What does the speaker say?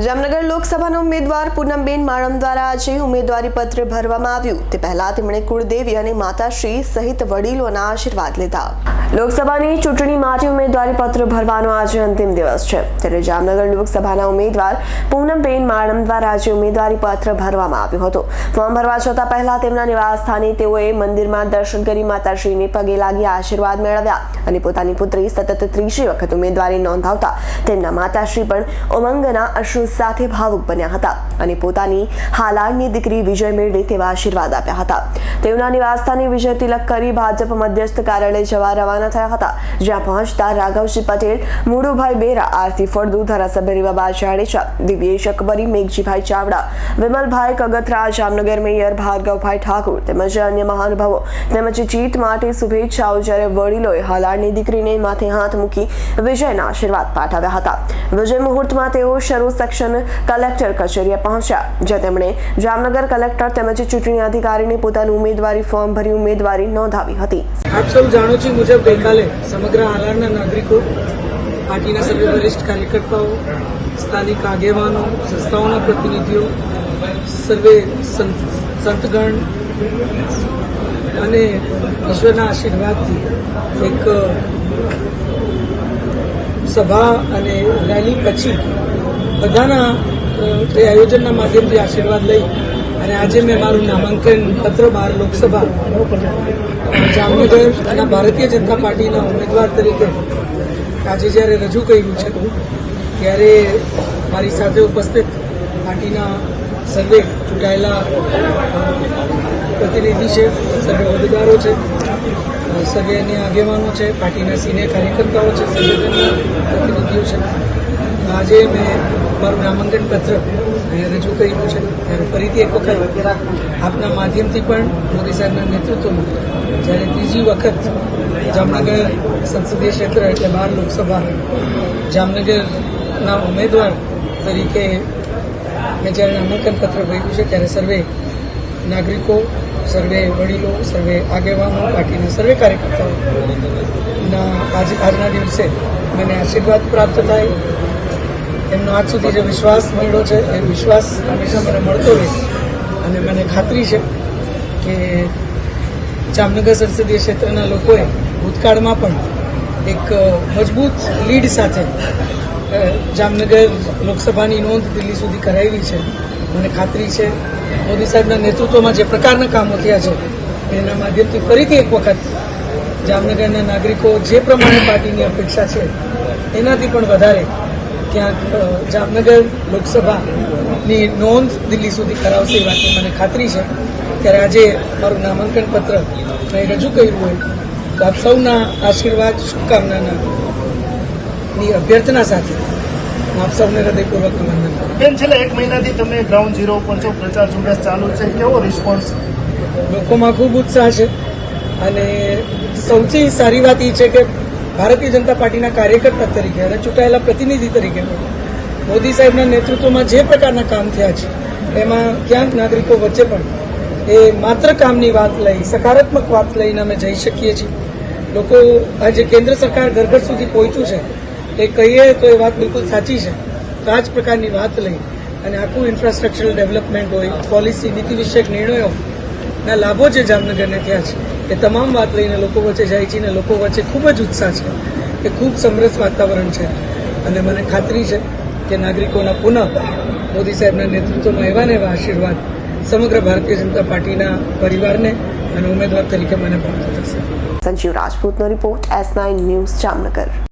જામનગર લોકસભાના ઉમેદવાર પૂનમબેન માળમ દ્વારા આજે ઉમેદવારી પત્ર ભરવામાં આવ્યું. તે પહેલા તેમણે કુળદેવી અને માતાશ્રી સહિત વડીલોના આશીર્વાદ લીધા. લોકસભાની ચૂંટણી માટે ઉમેદવારી પત્ર ભરવાનો આજે અંતિમ દિવસ છે. ત્યારે જામનગર લોકસભાના ઉમેદવાર પૂનમબેન માળમ દ્વારા આજે ઉમેદવારી પત્ર ભરવામાં આવ્યું હતું. ફોર્મ ભરવા જતા પહેલા તેમના નિવાસસ્થાને તેઓએ મંદિરમાં દર્શન કરી માતાશ્રીને પગે લાગી આશીર્વાદ મેળવ્યા અને પોતાની પુત્રી સતત ત્રીજી વખત ઉમેદવારી નોંધાવતા તેમના માતાશ્રી પણ ઉમંગના અશ્રુ સાથે ભાવુક બન્યા હતા અને પોતાની હાલાળની દીકરી વિજય મેળવે તેવા આશીર્વાદ આપ્યા હતા. તેઓના નિવાસસ્થાને વિજય તિલક કરી ભાજપ મધ્યસ્થ કાર્યાલય જવા રવાના થયા હતા, જ્યાં પહોંચતા રાઘવજી પટેલ મુડુભાઈ બેરા, આરતી ફળદુ, ધારાસભ્ય રીવાબા જાડેજા, દિવ્યેશ અકબરી, મેઘજીભાઈ ચાવડા, વિમલભાઈ કગથરા, જામનગર મેયર ભાર્ગવભાઈ ઠાકુર તેમજ અન્ય મહાનુભાવો તેમજ જીત માટે શુભેચ્છાઓ જ્યારે વડીલોએ હાલાળની દીકરીને માથે હાથ મૂકી વિજયના આશીર્વાદ પાઠવ્યા હતા. વિજય મુહૂર્તમાં તેઓ શરૂ સેક્શન કલેક્ટર કચેરીએ પહોંચ્યા, જ્યાં તેમણે જામનગર કલેક્ટર તેમજ ચૂંટણી અધિકારીને પોતાનું ઉમેદવારી ફોર્મ ભરી ઉમેદવારી નોંધાવી હતી. આપ સૌ જાણો છો મુજબ ગઈકાલે સમગ્ર આલારના નાગરિકો, પાર્ટીના સભ્ય, વરિષ્ઠ કાર્યકર્તાઓ, સ્થાનિક આગેવાનો, સંસ્થાઓના પ્રતિનિધિઓ, સર્વે સંત- સંતગણ અને ઈશ્વરના આશીર્વાદથી એક સભા અને રેલી પછી બધાના તે આયોજનના માધ્યમથી આશીર્વાદ લઈ અને આજે મેં મારું નામાંકન પત્ર બહાર લોકસભા જામનગર અને ભારતીય જનતા પાર્ટીના ઉમેદવાર તરીકે આજે જ્યારે રજૂ કર્યું છે, ત્યારે મારી સાથે ઉપસ્થિત પાર્ટીના સર્વે ચૂંટાયેલા પ્રતિનિધિ છે, સર્વે હોદ્દેદારો છે અન્ય આગેવાનો છે, પાર્ટીના સિનિયર કાર્યકર્તાઓ છે સંગઠનના પ્રતિનિધિઓ છે. આજે મેં મારું નામાંકન પત્ર રજૂ કર્યું છે. ત્યારે ફરીથી એક વખત આપના માધ્યમથી પણ મોદી સાહેબના નેતૃત્વમાં જ્યારે ત્રીજી વખત જામનગર સંસદીય ક્ષેત્ર એટલે બાર લોકસભા જામનગરના ઉમેદવાર તરીકે મેં જ્યારે નામાંકન પત્ર ભર્યું છે, ત્યારે સર્વે નાગરિકો, સર્વે વડીલો, સર્વે આગેવાનો પાર્ટીના સર્વે કાર્યકર્તાઓ આજ આજના દિવસે મને આશીર્વાદ પ્રાપ્ત થાય. એમનો આજ સુધી જે વિશ્વાસ મળ્યો છે, એ વિશ્વાસ હંમેશા મને મળતો રહે. અને મને ખાતરી છે કે જામનગર સંસદીય ક્ષેત્રના લોકોએ ભૂતકાળમાં પણ એક મજબૂત લીડ સાથે જામનગર લોકસભાની નોંધ દિલ્હી સુધી કરાવી છે. મને ખાતરી છે. મોદી સાહેબના નેતૃત્વમાં જે પ્રકારના કામો થયા છે, એના માધ્યમથી ફરીથી એક વખત જામનગરના નાગરિકો જે પ્રમાણે પાર્ટીની અપેક્ષા છે, એનાથી પણ વધારે ક્યાંક જામનગર લોકસભાની નોંધ દિલ્હી સુધી કરાવશે એ વાતની મને ખાતરી છે. ત્યારે આજે મારું નામાંકન પત્ર મેં રજૂ કર્યું હોય તો આપ સૌના આશીર્વાદ, શુભકામનાના ની અભ્યર્થના સાથે આપ સૌને હૃદયપૂર્વક અભિનંદન બેન છેલ્લા એક મહિનાથી તમે ગ્રાઉન્ડ ઝીરો ઉપર છો પ્રચાર ઝુંબેશ ચાલુ છે. કેવો રિસ્પોન્સ લોકોમાં ખૂબ ઉત્સાહ છે અને સૌથી સારી વાત એ છે કે ભારતીય જનતા પાર્ટીના કાર્યકર્તા તરીકે અને ચૂંટાયેલા પ્રતિનિધિ તરીકે મોદી સાહેબના નેતૃત્વમાં જે પ્રકારના કામ થયા છે એમાં ક્યાંક નાગરિકો વચ્ચે પણ એ માત્ર કામની વાત લઈ સકારાત્મક વાત લઈને અમે જઈ શકીએ છીએ. લોકો આજે કેન્દ્ર સરકાર ઘર ઘર સુધી પહોંચ્યું છે. એ કહીએ તો એ વાત બિલકુલ સાચી છે. તો આ જ પ્રકારની વાત લઈ અને આખું ઇન્ફ્રાસ્ટ્રક્ચરલ ડેવલપમેન્ટ હોય પોલિસી નીતિ વિષયક નિર્ણયો, ના લાભો જે જામનગરને થયા છે, એ તમામ વાત લઈને લોકો વચ્ચે જાય છે અને લોકો વચ્ચે ખૂબ જ ઉત્સાહ છે. એ ખૂબ સમરસ વાતાવરણ છે. અને મને ખાતરી છે કે નાગરિકોના પુનઃ મોદી સાહેબના નેતૃત્વમાં એવા ને એવા આશીર્વાદ સમગ્ર ભારતીય જનતા પાર્ટીના પરિવારને અને ઉમેદવાર તરીકે મને પ્રાપ્ત થશે. Sanjeev રાજપૂતનો report S nine news Jamnagar.